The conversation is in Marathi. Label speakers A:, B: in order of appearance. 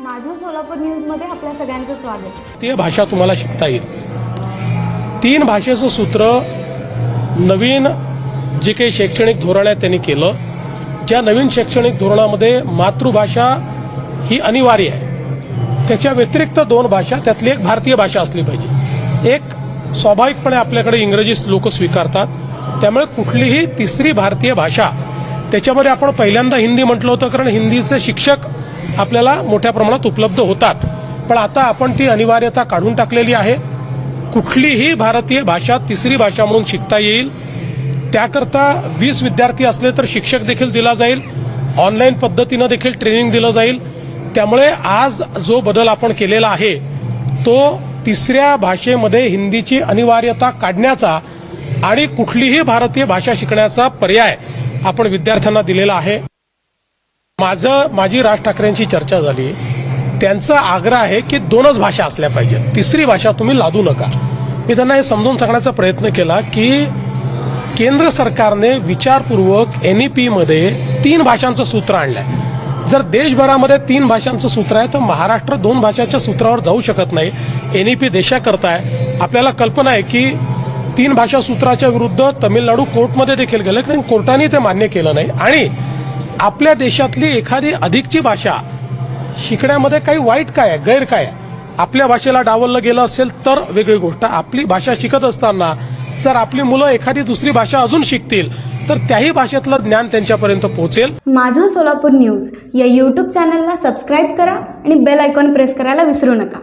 A: माझं सोलापूर न्यूजमध्ये आपल्या सगळ्यांचं स्वागत.
B: ती भाषा तुम्हाला शिकता येईल. तीन भाषेचं सूत्र नवीन जे काही शैक्षणिक धोरण आहे त्यांनी केलं. ज्या नवीन शैक्षणिक धोरणामध्ये मातृभाषा ही अनिवार्य आहे. त्याच्या व्यतिरिक्त दोन भाषा त्यातली एक भारतीय भाषा असली पाहिजे. एक स्वाभाविकपणे आपल्याकडे इंग्रजी लोक स्वीकारतात. त्यामुळे कुठलीही तिसरी भारतीय भाषा त्याच्यामध्ये आपण पहिल्यांदा हिंदी म्हटलं होतं कारण हिंदीचे शिक्षक आपल्याला मोठ्या प्रमाणात उपलब्ध होतात. पण आता आपण ती अनिवार्यता काढून टाकलेली आहे. कुठलीही भारतीय भाषा तिसरी भाषा म्हणून शिकता येईल. त्याकरता वीस विद्यार्थी असले तर शिक्षक देखील दिला जाईल. ऑनलाईन पद्धतीनं देखील ट्रेनिंग दिलं जाईल. त्यामुळे आज जो बदल आपण केलेला आहे तो तिसऱ्या भाषेमध्ये हिंदीची अनिवार्यता काढण्याचा आणि कुठलीही भारतीय भाषा शिकण्याचा पर्याय आपण विद्यार्थ्यांना दिलेला आहे. माझं माझी राज ठाकरेंची चर्चा झाली. त्यांचा आग्रह आहे की दोनच भाषा असल्या पाहिजेत. तिसरी भाषा तुम्ही लादू नका. मी त्यांना हे समजून सांगण्याचा प्रयत्न केला की केंद्र सरकारने विचारपूर्वक एन ई पीमध्ये तीन भाषांचं सूत्र आणलंय. जर देशभरामध्ये तीन भाषांचं सूत्र आहे तर महाराष्ट्र दोन भाषाच्या सूत्रावर जाऊ शकत नाही. एन ई पी देशाकरता आहे. आपल्याला कल्पना आहे की तीन भाषा सूत्राच्या विरुद्ध तमिळनाडू कोर्टमध्ये देखील गेलं कारण कोर्टाने ते मान्य केलं नाही. आणि आपल्या देशातली एखादी अधिकची भाषा शिकण्यामध्ये काही वाईट काय आहे? गैर काय आपल्या भाषेला डावललं गेलं असेल तर वेगळी गोष्ट. आपली भाषा शिकत असताना जर आपली मुलं एखादी दुसरी भाषा अजून शिकतील तर त्याही भाषेतलं ज्ञान त्यांच्यापर्यंत पोहोचेल.
A: माझं सोलापूर न्यूज या यूट्यूब चॅनलला सबस्क्राईब करा आणि बेल आयकॉन प्रेस करायला विसरू नका.